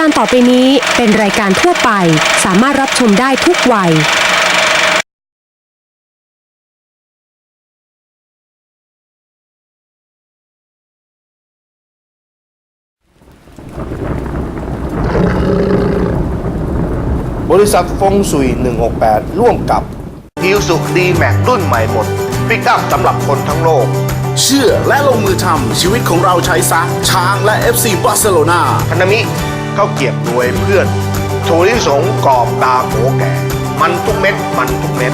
การต่อไปนี้เป็นรายการทั่วไป สามารถรับชมได้ทุกวัยบริษัทฟงสุย 168 ร่วมกับอิวสุดีแม็กรุ่นใหม่หมดปิกอัพสำหรับคนทั้งโลก เชื่อและลงมือทำชีวิตของเราใช้ซะช้างและ FC บาร์เซโลนาพันธมิ ข้าวเกรียบรวยเพื่อนถั่วลิสงกรอบตาโขแก่ มันทุกเม็ดมันทุกเม็ด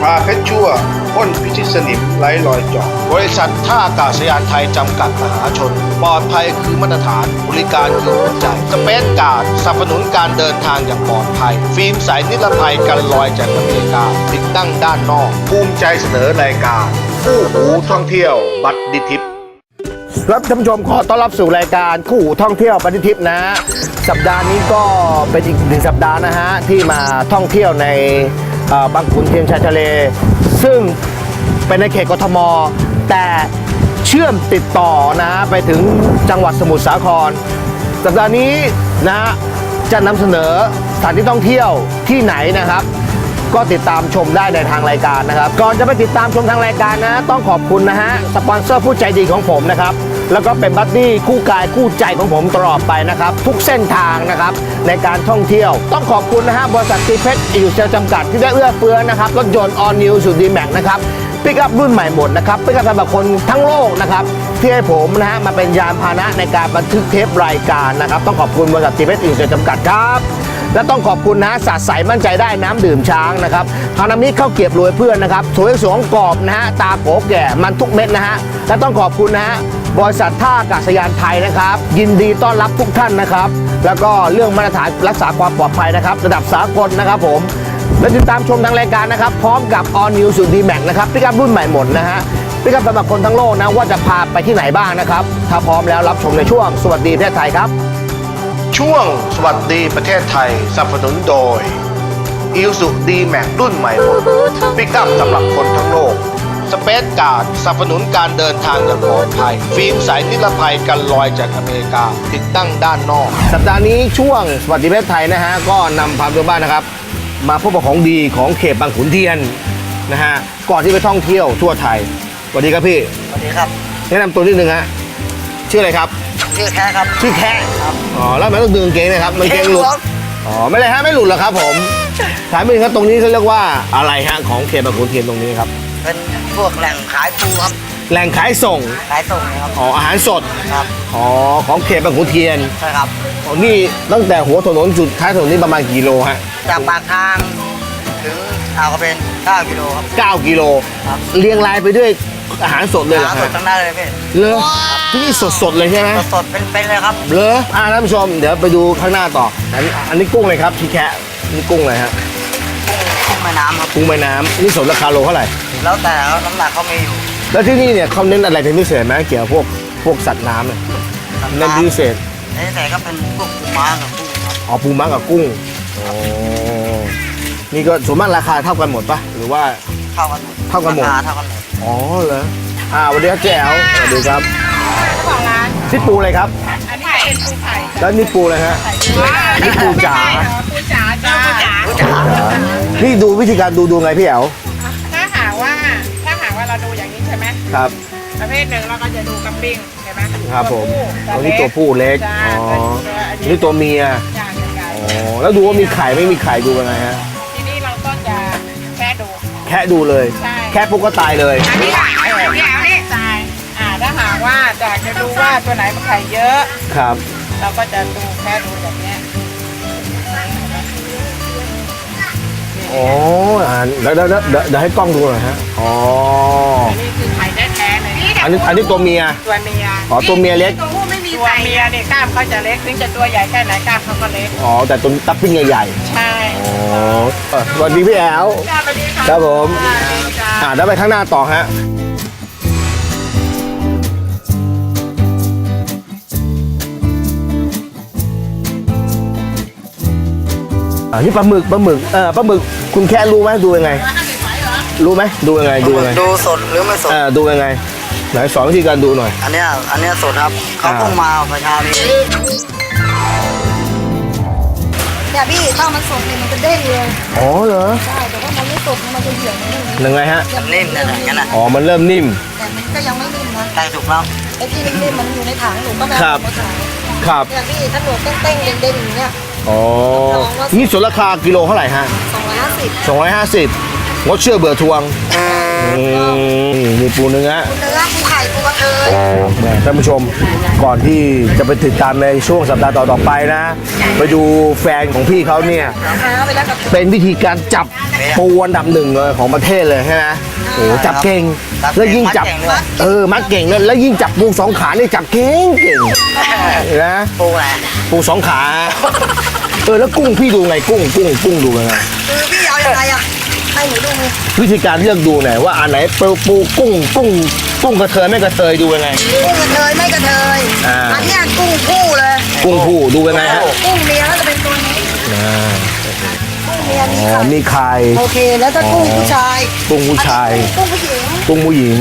ปลาเพชรชั่วพ่นพิชิตสนิมไร้รอยจาะบริษัทท่าอากาศยานไทยจำกัดมหาชน ปลอดภัยคือมาตรฐานบริการคือหัวใจสเปซการ์ดสนับสนุนการเดินทางอย่างปลอดภัย ฟิล์มใสนิรภัยกันรอยจากอเมริกา ติดตั้งด้านนอก ภูมิใจเสนอรายการ ผู้หูท่องเที่ยว บัตรดิทิป รับท่านผู้ชมขอต้อนรับสู่รายการคู่ท่องเที่ยวปฏิทิพย์นะฮะสัปดาห์นี้ก็เป็นอีกหนึ่งสัปดาห์นะฮะที่มาท่องเที่ยวในเอ่อบางขุนเทียนชายทะเล ซึ่งเป็นในเขตกทม แต่เชื่อมติดต่อนะฮะไปถึงจังหวัดสมุทรสาคร สัปดาห์นี้นะฮะจะนำเสนอสถานที่ท่องเที่ยวที่ไหนนะครับ ก็ติดตามชมได้ในทางรายการนะครับ ก่อนจะไปติดตามชมทางรายการนะ ต้องขอบคุณนะฮะ สปอนเซอร์ผู้ใจดีของผมนะครับ แล้วก็เป็นบัดดี้คู่กายคู่ใจของผมตลอดไปนะครับ ทุกเส้นทางนะครับในการท่องเที่ยว ต้องขอบคุณนะฮะบริษัทตีเพชรอิวเซลจำกัดที่ได้เอื้อเฟื้อนะครับรถยนต์ออนนิวสุดดีแม็กนะครับปิกอัพรุ่นใหม่หมดนะครับปิกอัพสำหรับคนทั้งโลกนะครับที่ให้ผมนะฮะมาเป็นยานพาหนะในการบันทึกเทปรายการนะครับ ต้องขอบคุณบริษัทตีเพชรอิวเซลจำกัดครับและต้องขอบคุณนะฮะสัตว์ใสมั่นใจได้น้ำดื่มช้างนะครับทาน้ำนี้ข้าวเกรียบรวยเพื่อนนะครับสวยสวงกรอบนะฮะตาโกแก่มันทุกเม็ดนะฮะและต้องขอบคุณนะฮะ บริษัทท่าอากาศยานไทยนะครับ ยินดีต้อนรับทุกท่านนะครับ แล้วก็เรื่องมาตรฐานรักษาความปลอดภัยนะครับ ระดับสากลนะครับผมและติดตามชมทางรายการนะครับ พร้อมกับ All New สุดดีแม็กนะครับพิกัรุ่นใหม่หมดนะฮะพิกัสำหรับคนทั้งโลกนะว่าจะพาไปที่ไหนบ้างนะครับ ถ้าพร้อมแล้วรับชมในช่วงสวัสดีประเทศไทยครับ ช่วงสวัสดีประเทศไทยสนับสนุนโดยอิ s u ดีแม็กรุ่นใหม่หมดปิกอัพสำหรับคนทั้งโลก สเปซการ์ดสนับสนุนการเดินทางอย่างปลอดภัย ฟิล์มใสนิรภัยกันรอยจากอเมริกา ติดตั้งด้านนอก สัปดาห์นี้ช่วงสวัสดีประเทศไทยนะฮะ ก็นำพาตัวบ้านนะครับ มาพบกับของดีของเขตบางขุนเทียนนะฮะ ก่อนที่ไปท่องเที่ยวทั่วไทยสวัสดีครับพี่สวัสดีครับ แนะนำตัวนิดนึงฮะชื่ออะไรครับ ชื่อแค่ครับ ชื่อแค่อ๋อแล้วทำไมต้องดึงกางเกงนะครับมันเกงหลุดครับอ๋อไม่เลยฮะไม่หลุดหรอกครับผมถามไปถึงครับตรงนี้เขาเรียกว่าอะไรฮะของเขตบางขุนเทียนตรงนี้ครับ เป็นพวกแหล่งขายปูครับแหล่งขายส่ง ขายส่งนะครับอ๋อ อาหารสด ครับอ๋อ ของเขตบางขุนเทียนใช่ครับ อ๋อนี่ตั้งแต่หัวถนนจุดท้ายถนนนี่ประมาณกี่กิโลฮะ จากปากทางถึงอ่าวกระเป็น9กิโลครับ 9 กิโล ครับ เรียงรายไปด้วยอาหารสดเลยเหรอหาคสรัดบทั้งนั้นเลยพี่เลอที่นี่สดๆเลยใช่ไหมสดๆเป็นๆเลยครับ เลออ่าท่านผู้ชม เดี๋ยวไปดูข้างหน้าต่อ อันนี้อันนี้กุ้งเลยครับที่แคะนี่กุ้งเลยฮะกุ้งแม่น้ำครับ กุ้งแม่น้ำนี่สดราคาโลเท่าไหร่ แล้วแต่น้ำหนักเขามีอยู่แล้วที่นี่เนี่ยเขาเน้นอะไรเป็นพิเศษไหมเกี่ยวกับพวกพวกสัตว์น้ำเนี่ยเน้นพิเศษนี่แต่ก็เป็นพวกปูม้ากับกุ้งครับอ๋อปูม้ากับกุ้งอ๋อนี่ก็ส่วนมากราคาเท่ากันหมดปะหรือว่าเท่ากันหมดเท่ากันหมดรคเท่ากันหมดอ๋อเหรออ่าสวัสดีครับแจ๋วสวัสดีครับของร้านนี่ปูอะไรครับ อันนี้เป็นปูไข่แล้วนี่ปูอะไรฮะนี่ปูจ๋าปูจ๋าจ้าปูจ๋านี่ดูวิธีการดูดูไงพี่แอ๋ว เราดูอย่างนี้ใช่ไหมครับ ประเภทหนึ่งเราก็จะดูกระปิ้งใช่ไหมครับผมตัอัวนนี้ตัวผู้เล็กจ้าอ๋อตัวนี่ตัวเมียจ้าใหญ่อ๋อแล้วดูว่ามีไข่ไม่มีไข่ดูยังไงฮะๆทีนี้เราก็จะแค่ดู แค่ดูเลย ใช่ แค่ปุ๊บก็ตายเลยอันนี้ค่ะอันนี้อันนี้ตายอ่าถ้าหากว่าอยากจะดูว่าตัวไหนมันไข่เยอะ ครับ เราก็จะดูแค่ดูแบบเนี้ย อ๋ออ่าแล้วแล้วแล้วเดี๋ยวเดี๋ยวให้กล้องดูหน่อยฮะอ๋ออันนี้คือไข่แท้ๆเลยอันนี้อันนี้ตัวเมีย ตัวเมียอ๋อตัวเมียเล็ก ตัวผู้ไม่มีตัวเมียเนี่ยกล้ามเขาจะเล็กถึงจะตัวใหญ่แค่ไหนกล้ามเขาก็เล็กอ๋อแต่ตัวตับปิ้งใหญ่ใช่ๆอ๋อเออสวัสดีพี่แอ๋วจ้าสวัสดีค่ะครับผม สวัสดีจ้าอ่าแล้วไปข้างหน้าต่อฮะ อ่านี่ปลาหมึกปลาหมึกเออปลาหมึกคุณแค่รู้ไหมดูยังไง รู้ไหมดูยังไงดูยังไงดูสดหรือไม่สดเออดูยังไงไหนสอนวิธีการดูหน่อย อันเนี้ยอันเนี้ยสดครับเขาอ่าเพิ่งมาประชานี้เนี่ยพี่ถ้ามันสดเนี่ยมันจะเด้งเลยอ๋อเหรอใช่แต่ถ้ามันไม่สดเนี่ยมันจะเหี่ยวนิดนึงยังไงฮะนิ่มๆนะอย่างนั้นน่ะอ๋อมันเริ่มนิ่ม แต่มันก็ยังไม่นิ่มนะใช่ถูกแล้วไอ้ที่นิ่มๆมันอยู่ในถังหนูก็ไม่ครัเอาบมาขายครับเนี่ยพี่ถ้าหนูเต้งๆเด้งๆอย่างเงี้ย อ๋อ นี่ส่วนราคากิโลเท่าไหร่ฮะสองร้อยห้าสิบ250งดเชื่อเบื่อทวงอืมนี่มีปูเนื้อเนื้อปูไข่ปูกระเทยแหม่ท่านผู้ชมก่อนที่จะไปติดตามในช่วงสัปดาห์ต่อๆไปนะ ไปดูแฟนของพี่เขาเนี่ยหาไปแล้วกับเป็นวิธีการจับปูอันดับหนึ่งเลยของประเทศเลยใช่ไหมโอ้โหจับเก่งแล้วยิ่งจับเออมัดเก่งแล้วแล้วยิ่งจับปูสองขานี่จับเก่งเก่งนะปูแหละปูสองขา เออแล้วกุ้งพี่ดูไงกุ้งกุ้งกุ้งดูยังไงคือพี่เอาอย่างไรอะให้หนูดูวิธีการเลือกดูหน่อยว่าอันไหนปูปูกุ้งกุ้งกุ้งกระเทยไม่กระเทยดูยังไง กุ้งกระเทยไม่กระเทยอ่า อันเนี้ยกุ้งคู่เลยกุ้งผู้ดูยังไงฮะกุ้งเมียก็จะเป็นตัวนี้อ่ากุ้งเมียมีอ๋อไข่มีไข่โอเคแล้วถ้ากุ้งผู้ชายกุ้งผู้ชายอันนี้กุ้งผู้หญิงกุ้งผู้หญิง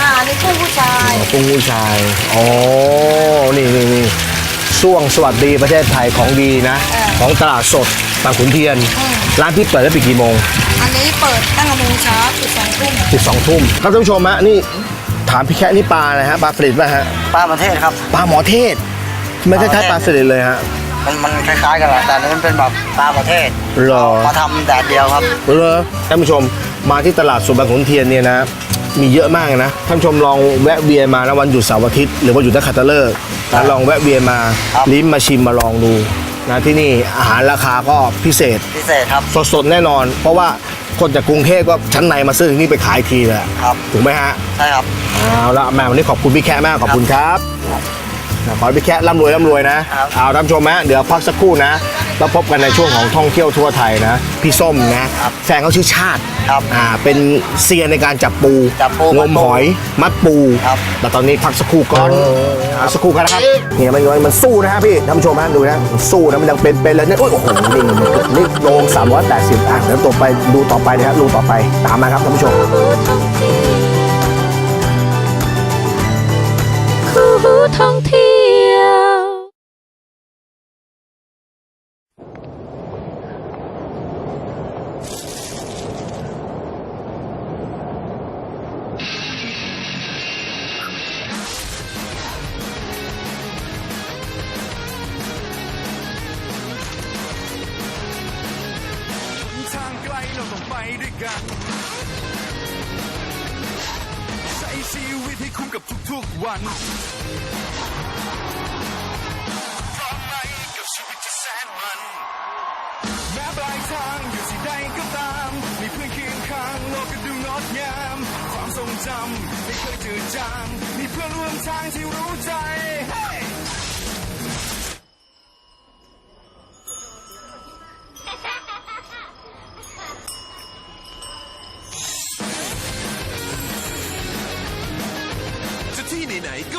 อ่าอันนี่กุ้งผู้ชาย กุ้งผู้ชายอ๋อนี่นี่นี่ ช่วงสวัสดีประเทศไทยของดีนะ ของตลาดสดบางขุนเทียน ร้านที่เปิดได้ปิดกี่โมงอันนี้เปิดตั้งแต่โมงเช้าถึงสองทุ่มปิดสองทุ่มครับท่านผู้ชมฮะนี่ถามพี่แค่นี่ปลาอะไรฮะปลาสลิดป่ะฮะปลาประเทศครับ ปลาหมอเทศไม่ใช่คล้ายๆปลาสลิดเลยฮะมันมันคล้ายๆกันแหละแต่อันนี้มันเป็นแบบปลาประเทศหรอมาทำแดดเดียวครับ เหรอท่านผู้ชมมาที่ตลาดสดบางขุนเทียนเนี่ยนะมีเยอะมากเลยนะท่านผู้ชมลองแวะเวียนมานะวันหยุดเสาร์อาทิตย์หรือว่าหยุดนักขัตฤกษ์ นะลองแวะเวียนมาครับลิ้มมาชิมมาลองดูนะที่นี่อาหารราคาก็พิเศษ พิเศษครับสดๆแน่นอน เพราะว่าคนจากกรุงเทพก็ชั้นในมาซื้อที่นี่ไปขายทีเลยอะครับถูกไหมฮะใช่ครับ เอาละแม่วันนี้ขอบคุณพี่แค่มากขอบคุณครับนะขอให้พี่แค่ร่ำรวยร่ำรวยนะครับ เอาท่านผู้ชมฮะเดี๋ยวพักสักครู่นะ แล้วพบกันในช่วงของท่องเที่ยวทั่วไทยนะ พี่ส้มนะแฟนเขาชื่อชาติครับอ่าเป็นเซียนในการจับปูจับปูงมหอยมัดปูครับแต่ตอนนี้พักสักครู่ก่อนพักสักครู่กันนะครับเนี่ยมันมันมันสู้นะฮะพี่ท่านผู้ชมฮะดูนะมันสู้นะมันยังเป็นเป็นเลยเนี่ยโอ้ยโอ้โหนี่นี่โลง380อะเดี๋ยวต่อไปดูต่อไปนะครับดูต่อไปตามมาครับท่านผู้ชม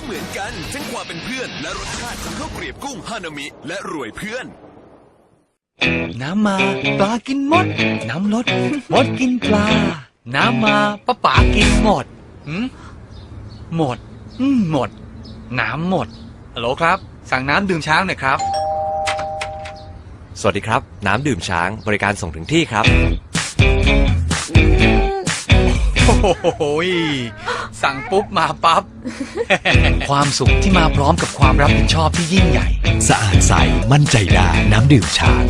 เหมือนกันทั้งความเป็นเพื่อน และรสชาติของข้าวเกรียบกุ้งฮานามิ และรวยเพื่อน น้ำมาปลากินมด น้ำลดมดกินปลา น้ำมาปลาป๋ากินหมดหืมหมดอืมหมด น้ำหมดฮัลโหลครับ สั่งน้ำดื่มช้างหน่อยครับ สวัสดีครับ น้ำดื่มช้างบริการส่งถึงที่ครับ โอ้โหย สั่งปุ๊บมาปั๊บ ความสุขที่มาพร้อมกับความรับผิดชอบที่ยิ่งใหญ่ สะอาดใสมั่นใจได้น้ำดื่มช้าง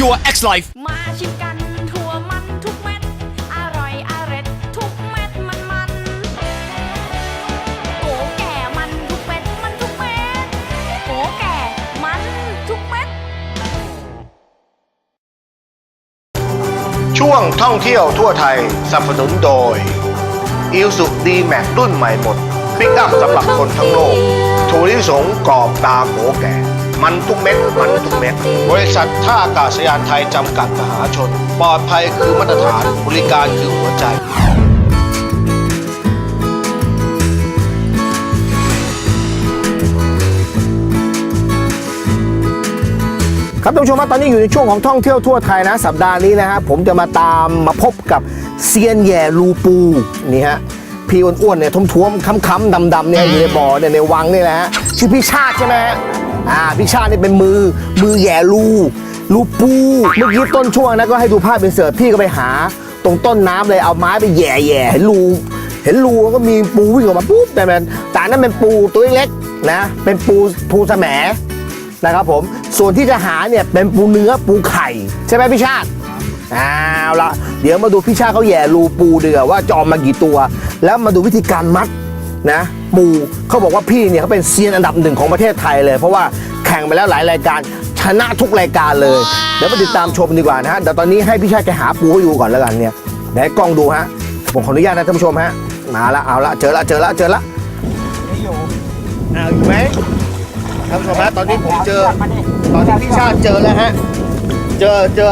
Your X Life มาชิมกันทั่วมันทุกเม็ด อร่อยอร่อยทุกเม็ดมันมันโอ้แก่มันทุกเม็ดมันทุกเม็ดโอ้แก่มันทุกเม็ด ช่วงท่องเที่ยวทั่วไทยสนับสนุนโดยอิลสุดีแม็กรุ่นใหม่หมด ปิกอัพสำหรับคนทั้งโลกถั่วลิสงกรอบตาโกแก่ มันทุกเม็ด มันทุกเม็ด บริษัทท่าอากาศยานไทยจำกัดมหาชน ปลอดภัยคือมาตรฐานบริการคือหัวใจ ครับท่านผู้ชมครับตอนนี้อยู่ในช่วงของท่องเที่ยวทั่วไทยนะ สัปดาห์นี้นะฮะผมจะมาตามมาพบกับเซียนแย่ลูปูนี่ฮะพี่อ้วนๆเนี่ยท้วมๆค้ำๆดำๆเนี่ยอยู่ในบ่อเนี่ยในวังนี่แหละฮะชื่อพี่ชาติใช่ไหมฮะ อ่าพี่ชาตินี่เป็นมือมือแย่ลูลูปูเมื่อกี้ต้นช่วงนะก็ให้ดูภาพเป็นเสิร์ฟพี่ก็ไปหา ตรงต้นน้ำเลยเอาไม้ไปแย่แย่เห็นรูเห็นรูก็มีปูวิ่งออกมาปุ๊บแต่มันแต่นนั้นเป็นปูตัวเล็กๆนะเป็นปูปูแสมนะครับผมส่วนที่จะหาเนี่ยเป็นปูเนื้อปูไข่ ใช่ไหมพี่ชาติเอาละเดี๋ยวมาดูพี่ชาติเขาแย่รูปูเดือว่าจะออกมากี่ตัว แล้วมาดูวิธีการมัด นะปูเขาบอกว่าพี่เนี่ยเขาเป็นเซียนอันดับหนึ่งของประเทศไทยเลย เพราะว่าแข่งไปแล้วหลายรายการชนะทุกรายการเลย เดี๋ยวมาติดตามชมดีกว่านะฮะแต่ตอนนี้ให้พี่ชาติแกหาปูให้ดูก่อนแล้วกันเนี่ยเดี๋ยวให้กล้องดูฮะผมขออนุญาตนะท่านผู้ชมฮะมาละเอาละเจอละเจอละเจอละเอาอยู่ไหมท่านผู้ชมฮะตอนนี้ผมเจอ ตอนนี้พี่ชาติเจอแล้วฮะเจอเจอ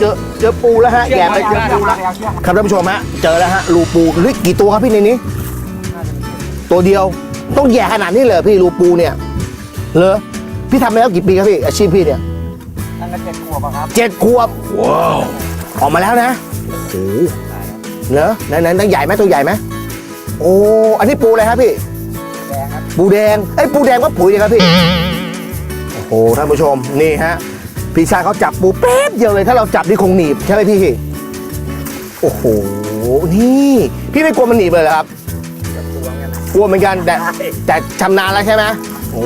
เจอเจอปูแล้วฮะแย่ไปเจอปูแล้วครับท่านผู้ชมฮะเจอแล้วฮะรูปูเฮ้ยกี่ตัวครับพี่ในนี้ ตัวเดียวต้องแย่ขนาดนี้เลยเหรอพี่รูปูเนี่ยเหรอพี่ทำมาแล้วกี่ปีครับพี่อาชีพพี่เนี่ยตั้งแต่เจ็ดขวบอะครับเจ็ดขวบว้าวออกมาแล้วนะโอ้โหเหรอไหนไหนไหนใหญ่ไหมตัวใหญ่ไหมโอ้อันนี้ปูอะไรครับพี่แดงครับปูแดงไอ้ยปูแดงว่าปุ๋ยเลยครับพี่โอ้โหท่านผู้ชมนี่ฮะพี่ชายเขาจับปูแป๊บเดียวเลย ถ้าเราจับนี่คงหนีบใช่ไหมพี่โอ้โหนี่ พี่ไม่กลัวมันหนีบเลยเหรอครับ กลัวเหมือนกันแต่แต่ชำนาญแล้วใช่ไหมโอ้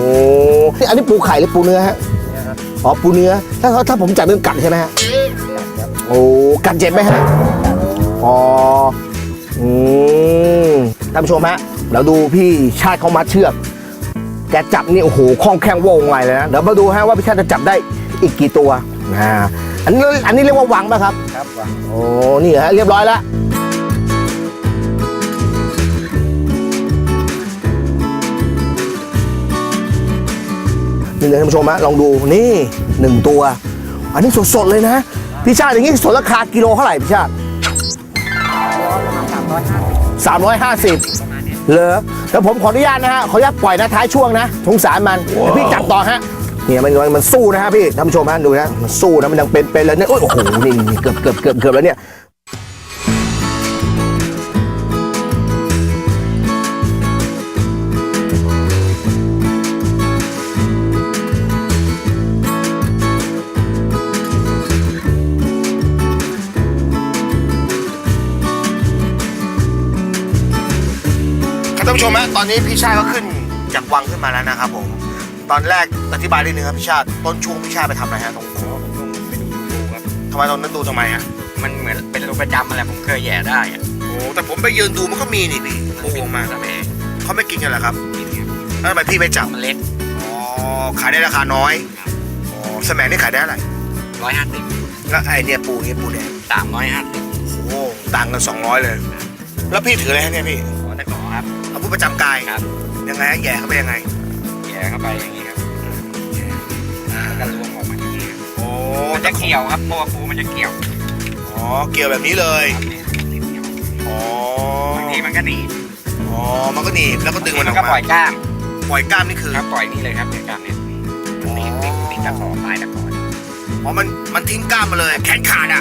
นี่อันนี้ปูไข่หรือปูเนื้อฮะอ๋อปูเนื้อถ้าเขาถ้าผมจับมันกัดใช่ไหมฮะโอ้กัดเจ็บไหมฮะอ๋ออืมท่านผู้ชมฮะเราดูพี่ชาติเขามัดเชือกแกจับนี่โอ้โหคล่องแคล่งว่องไวเลยนะเดี๋ยวมาดูฮะว่าพี่ชาติจะจับได้อีกกี่ตัวนะอันนี้อันนี้เรียกว่าวังป่ะครับ ครับวางโอ้นี่ฮะเรียบร้อยแล้ว นี่เลยท่านผู้ชมฮะลองดูนี่หนึ่งตัว อันนี้สดๆเลยนะ พี่ชาติอย่างนี้สดราคากิโลเท่าไหร่พี่ชาติสามร้อยห้าสิบเหรอแล้วผมขออนุญาตนะฮะขออนุญาตปล่อยนะท้ายช่วงนะสงสารมันพี่จับต่อฮะเนี่ยมันมันสู้นะฮะพี่ท่านผู้ชมฮะดูนะมันสู้นะมันยังเป็นเป็นเลยเนี่ยโอ้โหนี่เกือบเกือบเกือบเกือบแล้วเนี่ย ชมฮะตอนนี้พี่ชาติก็ขึ้นจากวังขึ้นมาแล้วนะครับผม ตอนแรกอธิบายนิดนึงครับพี่ชาติต้นช่วงพี่ชาติไปทำอะไรฮะตรงไปดูดูครับ ทำไมตอนนั้นดูทำไมฮะมันเหมือนเป็นรูประจำอะไรผมเคยแย่ได้อะโอ้แต่ผมไปยืนดูมันก็มีนี่พี่โอ้โหมาสะแหมเขาไม่กินกันเหรอครับกินครับแล้วทำไมพี่ไม่จับมันเล็กอ๋อขายได้ราคาน้อยอ๋อสมัยนี่ขายได้อะไรร้อยห้าสิบแล้วไอเนี่ยปูนี่ปูแดงสามร้อยห้าสิบโอ้ต่างกัน200เลย แล้วพี่ถืออะไรฮะเนี่ยพี่ ขอตะขอครับเอาพูดประจำกายครับ ยังไงฮะแย่เข้าไปยังไงแย่เข้าไปอย่างนี้ครับแล้วก็รวมออกมาอย่างนี้ครับโอ้มันจะเกี่ยวครับเพราะว่าปูมันจะเกี่ยวอ๋อเกี่ยวแบบนี้เลยครับเนี่ยติดเกี่ยวอ๋อบางทีมันก็หนีบอ๋อมันก็หนีบแล้วก็ดึงมันอมัอนกก็มาปล่อยกล้ามปล่อยกล้ามนี่คือ ครับปล่อยนี่เลยครับเนี่ยกล้ามเนี่ยมันติดติดติดตะขอปลายตะขออ๋อมันมันทิ้งกล้ามมาเลยแขนขาดอะ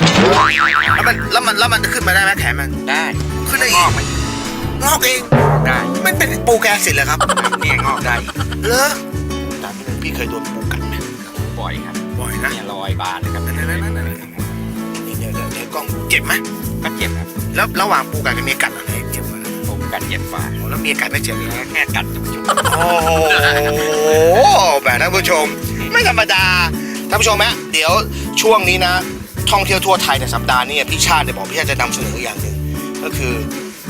แล้วมันแล้วมันแล้วมันจะขึ้นมาได้ไหมแขนมันได้ ขึ้นได้อีงกอกมันงอกเองงอก ได้มันเป็นปูแกสิทธิ์เหรอครับเนี่ยงอกได้เหรอถามพี่หนึ่งพี่เคยโดนปูกัดไหมบ่อยครับบ่อยนะเนี่ยรอยบานเลยครับนั่นนั่นนั่นนั่นนี่เดี๋ยวเดี๋ยวเดี๋ยวกล้องเจ็บไหมก็เจ็บครับแล้วระหว่างปูกัดกับเมียกัดอะไรเจ็บกว่าผมกัดเจ็บฝ่าอ๋อแล้วเมียกัดไม่เจ็บเลยแค่กัดจุกโอ้โหแบบท่านผู้ชม ไม่ธรรมดาท่านผู้ชมฮะเดี๋ยวช่วงนี้นะท่องเที่ยวทั่วไทยในสัปดาห์นี้พี่ชาติเนี่ยบอกพี่ชาติจะนำเสนออย่างหนึ่งก็คือ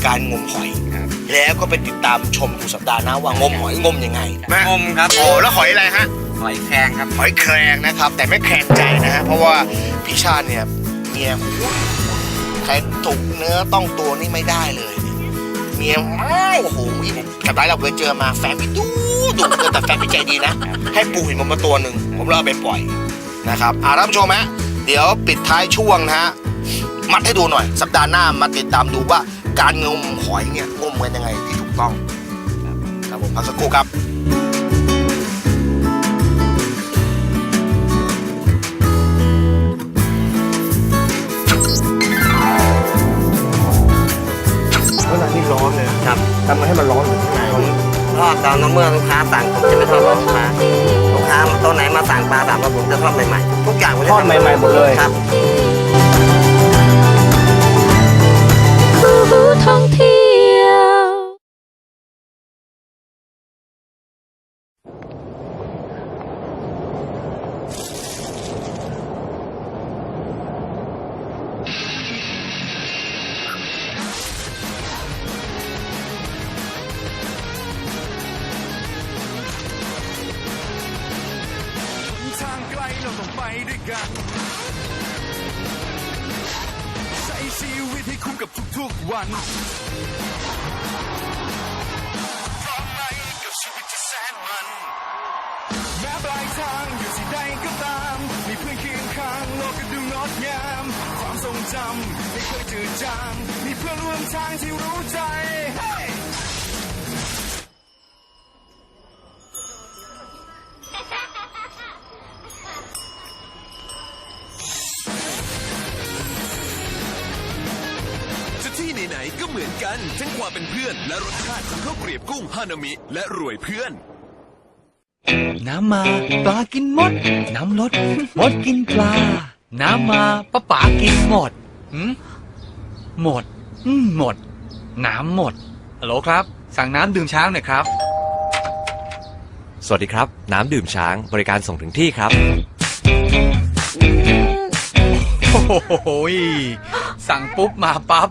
การงมหอยครับ แล้วก็ไปติดตามชมดูสัปดาห์หน้าว่างมหอยงมยังไงงมครับโอ้แล้วหอยอะไรฮะหอยแครงครับหอยแครงนะครับ แต่ไม่แครงใจนะฮะเพราะว่าพี่ชาติเนี่ยเมียใครถูกเนื้อต้องตัวนี่ไม่ได้เลยเมียอ้าวโอ้โหผมจำได้เราเคยเจอมาแฟนพี่ดูดุเกินแต่แฟนพี่ใจดีนะ ให้ปูหินผมมาตัวหนึ่งผมเลยเอาไปปล่อยนะครับอ่าท่านผู้ชมฮะเดี๋ยวปิดท้ายช่วงนะฮะมัดให้ดูหน่อย สัปดาห์หน้ามาติดตามดูว่า การงมหอยเนี่ยงมกันยังไงที่ถูกต้อง ครับผมพักสักครู่ครับขณะที่ร้อนเลยครับทำไมให้มันร้อนถึงข้างในทอดตอนเมื่อลูกค้าสั่งผมจะไม่ทอดรอลูกค้าลูกค้าตัวไหนมาสั่งปลาสั่งปลาผมจะทอดใหม่ๆทุกอย่างผมจะทอดใหม่ๆหมดเลยครับ พร้อมไหมกับชีวิตที่แสนมัน แม้ปลายทางอยู่ที่ใดก็ตาม มีเพื่อนเคียงข้างโลกก็ดูงดงาม ความทรงจำไม่เคยจืดจาง มีเพื่อนร่วมทางที่รู้ใจ ไหนๆก็เหมือนกัน ทั้งความเป็นเพื่อน และรสชาติของข้าวเกรียบกุ้งฮานามิ และรวยเพื่อน น้ำมาปลากินมด น้ำลดมดกินปลา น้ำมาป้าป๋ากินหมดหืมหมดอืมหมด น้ำหมดฮัลโหลครับ สั่งน้ำดื่มช้างหน่อยครับ สวัสดีครับ น้ำดื่มช้างบริการส่งถึงที่ครับ โอ้โหย สั่งปุ๊บมาปั๊บ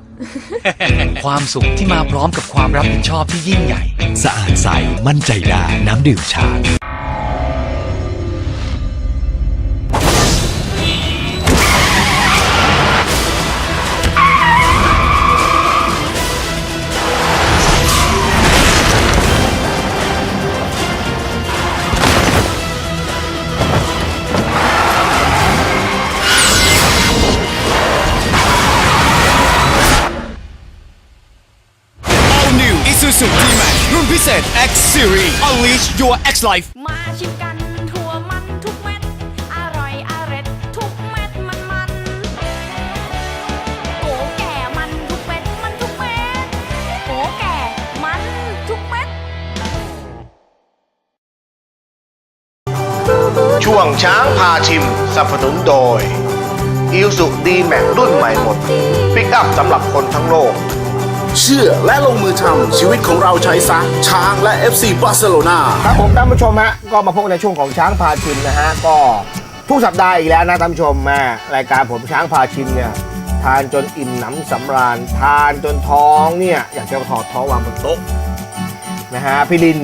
ความสุขที่มาพร้อมกับความรับผิดชอบที่ยิ่งใหญ่ สะอาดใสมั่นใจได้น้ำดื่มช้าง X Series Unleash your X Life มาชิมกันทั่วมันทุกเม็ด อร่อยอร่อยทุกเม็ดมันมันโกแก่มันทุกเม็ดมันทุกเม็ดโกแก่มันทุกเม็ด ช่วงช้างพาชิมสนับสนุนโดยอิลสุดีแม็กรุ่นใหม่หมดปิกอัพสำหรับคนทั้งโลก เชื่อและลงมือทำชีวิตของเราใช้ซะช้างและ FC บาร์เซโลนาครับผมท่านผู้ชมฮะก็มาพบกันในช่วงของช้างพาชิมนะฮะก็ทุกสัปดาห์อีกแล้วนะท่านผู้ชมมารายการผมช้างพาชิมเนี่ยทานจนอิ่มหนำสำราญ ทานจนท้องเนี่ยอยากจะถอดท้องวางบนโต๊ะนะฮะพี่ลิน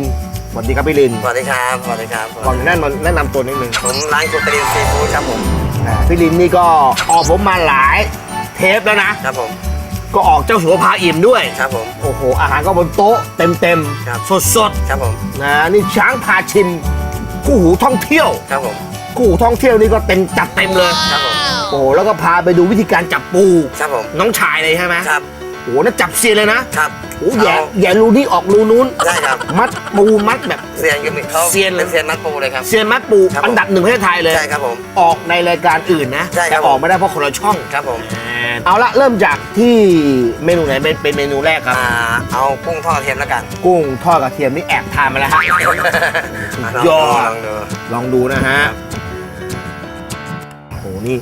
สวัสดีครับพี่ลินสวัสดีครับสวัสดีครับก่อนแนะนำแนะนำตัวนิดนึงผมร้านกุตรีนซีฟู้ดครับผมอ่าพี่ลินนี่ก็ออกผมมาหลายเทปแล้วนะครับผม ก็ออกเจ้าสัวพาอิ่มด้วย ครับผม โอ้โห อาหารก็บนโต๊ะเต็มเต็มๆครับ สดสดครับผม ๆนะนี่ช้างพาชิมคู่หูท่องเที่ยว ครับผม คู่หูท่องเที่ยวนี่ก็เต็มจัดเต็มเลย ครับผม โอ้โหแล้วก็พาไปดูวิธีการจับปู ครับผม น้องชายเลยใช่ไหมครับ โอ้โหนั่นจับเซียนเลยนะครับโอ้โหแย่เอาแย่รูนี้ออกรูนู้น ได้ครับ มัดปูมัดแบบ เซียนก็มีเขาเซียนเลยเป็นเซียนมัดปูเลยครับ เซียนมัดปูครับผมอันดับหนึ่งประเทศไทยเลย ใช่ครับผม ออกในรายการอื่นนะ ใช่ครับแต่ออกไม่ได้เพราะคนละช่อง ครับผม เอาละเริ่มจากที่เมนูไหนเป็นเป็นเมนูแรกครับ อ่า เอากุ้งทอดกระเทียมแล้วกันกุ้งทอดกระเทียมนี่แอบทานมาแล้วฮะลองยดูอด ลองดูลองดูนะฮะโอ้โหนี่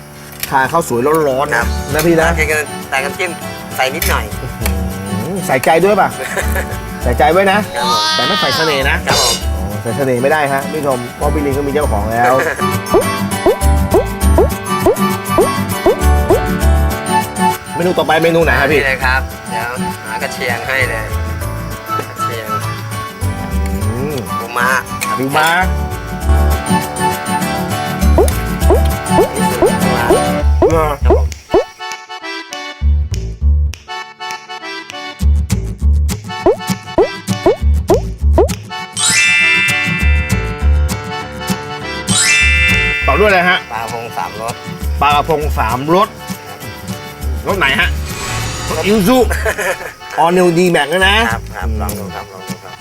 ทานข้าวสวยร้อนๆครันะบนะพี่นะกินกันแต่กันจิ้มใส่นิดหน่อย อืมใส่ใจด้วยป่ะ ใส่ใจไว้นะ ครับผม แต่ไม่ใส่เสน่ห์นะ ครับผม อ๋อใส่เสน่ห์ไม่ได้ฮะพี่ชมเพราะพี่ลิงก็มีเจ้าของแล้ว นูต่อไปเมนูไหนครับพี่นี่เลยครับเดี๋ยวหากระเชียงให้เลยกระเชียงบูม้าบูม่าคปล่อด้วยอะไรฮะปลาพงสามรสปลากระพงสามรส รสไหนฮะรสอิวซุออนิวดีแม็กนะ ครับครับลองดูครับลองดูครับ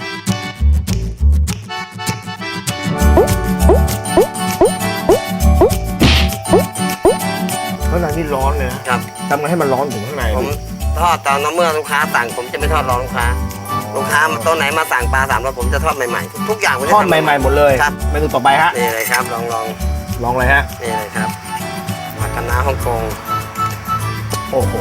ข้างในนี่ร้อนเลยนะครับ ทำไงให้มันร้อนถึงข้างในผมทอดตอนน้ำเมื่อลูกค้าสั่ง ผมจะไม่ทอดรอลูกค้า ลูกค้าโต๊ะไหนมาสั่งปลาสามรสผมจะทอดใหม่ๆ ทุกอย่างผมจะทอดใหม่ๆหมดเลยครับเมนูต่อไปฮะนี่เลยครับลองลองลองเลยฮะนี่เลยครับผักคะน้าฮ่องกง โอ้โห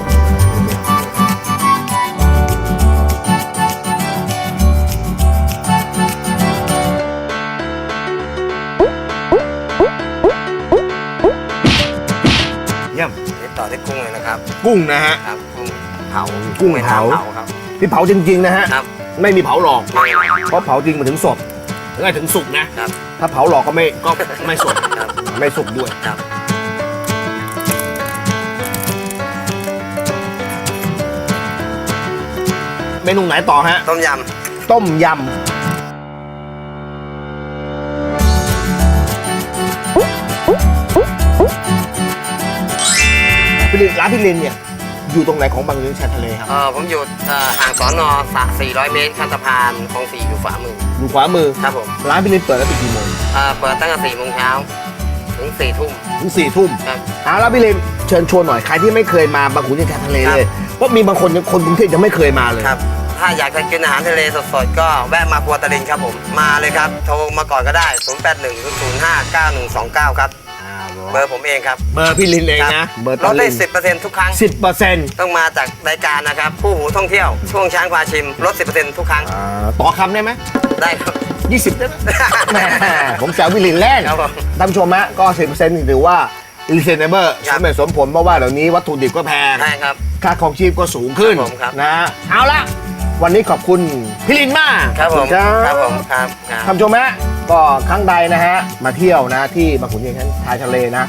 เยี่ยมนี่ต่อที่กุ้งเลยนะครับ กุ้งนะฮะ ครับกุ้งเผากุ้งไม่เผาน้ำเผาครับ ที่เผาจริงๆนะฮะ ครับ ไม่มีเผาหลอก เพราะเผาจริงมันถึงสดถึงไงถึงสุกนะ ครับ ถ้าเผาหลอกก็ไม่ก็ไม่สด ครับ ไม่สุกด้วย ครับ เมนูไหนต่อฮะ ต้มยต้มยำพี่ลินร้านพี่ลินเนี่ยอยู่ตรงไหนของบางเลี้ยงชายทะเลครับำเออผมอยู่เอ่อห่างสอนอสะ400 เมตรข้ามสะพานคลองสี่อยู่ขวามืออยู่ขวามือ ครับผมร้านพี่ลินเปิดแล้วปิดกี่โมงเอ่อเปิดตั้งแต่4โมงเช้าถึง4ทุ่มถึงสี่ทุ่มครับ เอาละพี่ลินเชิญชวนหน่อยใครที่ไม่เคยมาบางขุนเทียนชายทะเลเลยเพราะมีบางคนยังคนกรุงเทพยังไม่เคยมาเลยครับ ถ้าอยากจะกินอาหารทะเลสดๆ ก็แวะมาครัวตะลินครับผม มาเลยครับ โทรมาก่อนก็ได้ 0 8 1 0 0 5 9 1 2 9 ครับ เบอร์ผมเองครับเบอร์พี่ลินเองนะเบอร์ลตาดได้ลิน10%ทุกครั้ง สิบเปอร์เซ็นต์ต้องมาจากรายการนะครับผู้หูท่องเที่ยวช่วงช้างพาชิมลด10%ทุกครั้งต่อคำได้ไหมได้ครับ ยี่สิบได้ไหม แหมผมแซวพี่ลินเล่นครับผมท่านผู้ชมฮะก็สิบเปอร์เซ็นต์ถือว่า reasonable สมเหตุสมผลเพราะว่าเดี๋ยวนี้วัตถุดิบก็แพงใช่ครับ ค่าของชีพก็สูงขึ้นครับผมครับ นะ เอาละ วันนี้ขอบคุณพี่ลินมากครับผมครัครับผบมครับครับท่านผู้ชมฮะก็ครั้งใดนะฮะมาเที่ยวนะที่บางขุนเทียนชายทะเลนะ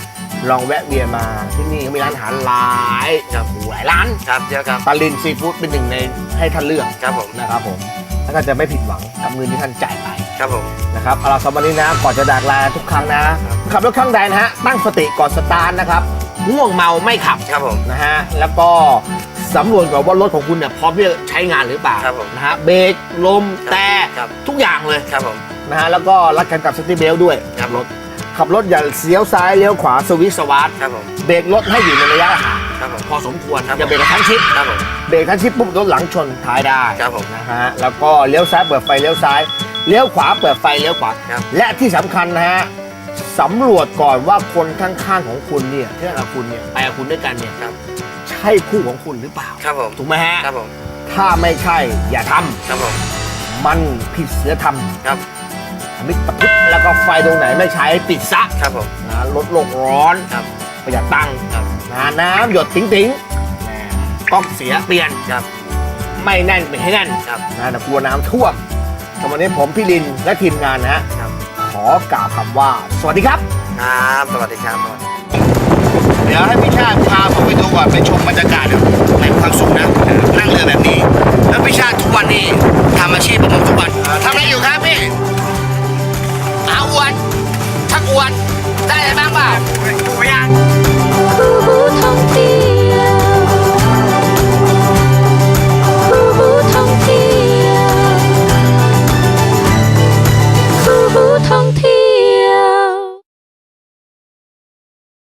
ลองแวะเวียนมาที่นี่เขามีร้านอาหารหลายครับหลายร้านครับเยอะครับตาลินซีฟู้ดเป็นหนึ่งในให้ท่านเลือกครับผมนะครับผมแล้วก็จะไม่ผิดหวังกับเงินที่ท่านจ่ายไปครับผมนะครับเอาล่ะสำหรับวันนี้นะก่อนจะจากลาทุกครั้งนะขับรถครั้งใดนะฮะตั้งสติก่อนสตาร์ทนะครับง่วงเมาไม่ขับครับผมนะฮะแล้วก็ สำรวจก่อนว่ารถของคุณเนี่ยพร้อมที่จะใช้งานหรือเปล่าครับผมนะฮะเบรกลมแต่ครับ ทุกอย่างเลยครับผม นะฮะแล้วก็รัดกันกับสติเบลด้วยครับ รถขับรถอย่าเลี้ยวซ้ายเลี้ยวขวาสวิตช์สวาร์ทครับผม เบรกรถให้อยู่ในระยะห่างครับผม พอสมควรครับอย่าเบรกกระชั้นชิดครับผม เบรกกระชั้นชิดปุ๊บรถหลังชนท้ายได้ ครับผม นะฮะแล้วก็เลี้ยวซ้ายเปิดไฟเลี้ยวซ้ายเลี้ยวขวาเปิดไฟเลี้ยวขวา ครับ และที่สำคัญนะฮะสำรวจก่อนว่าคนข้างๆของคุณเนี่ยที่กับคุณเนี่ยไปกับคุณด้วยกันเนี่ยครับใช่คู่ของคุณหรือเปล่า ครับผมถูกไหมฮะครับผมถ้าไม่ใช่อย่าทำครับผมมันผิดศีลธรรมครับมิตรพุทธแล้วก็ไฟตรงไหนไม่ใช้ปิดซะครับผมนะลดโลกร้อนครับประหยัดตังค์ครับนะน้ำหยดติ๋งติ๋งแหมก๊อกเสียเปลี่ยน ครับ ไม่แน่นเป็นให้แน่นครับ นะแต่กลัวน้ำท่วมแต่วันนี้ผมพี่ลินและทีมงานนะฮะครับ ขอกล่าวคำว่า สวัสดีครับ ครับสวัสดีครับ เดี๋ยวให้พี่ชาติพาผมไปดูก่อนไปชมบรรยากาศในความสุขนะ นั่งเรือแบบนี้ แล้วพี่ชาติทุกวันนี้ทำอาชีพประมงทุกวันทำอะไรอยู่ครับพี่อาอวนทักอวนได้อะไรบ้างบ้างไม่ยัง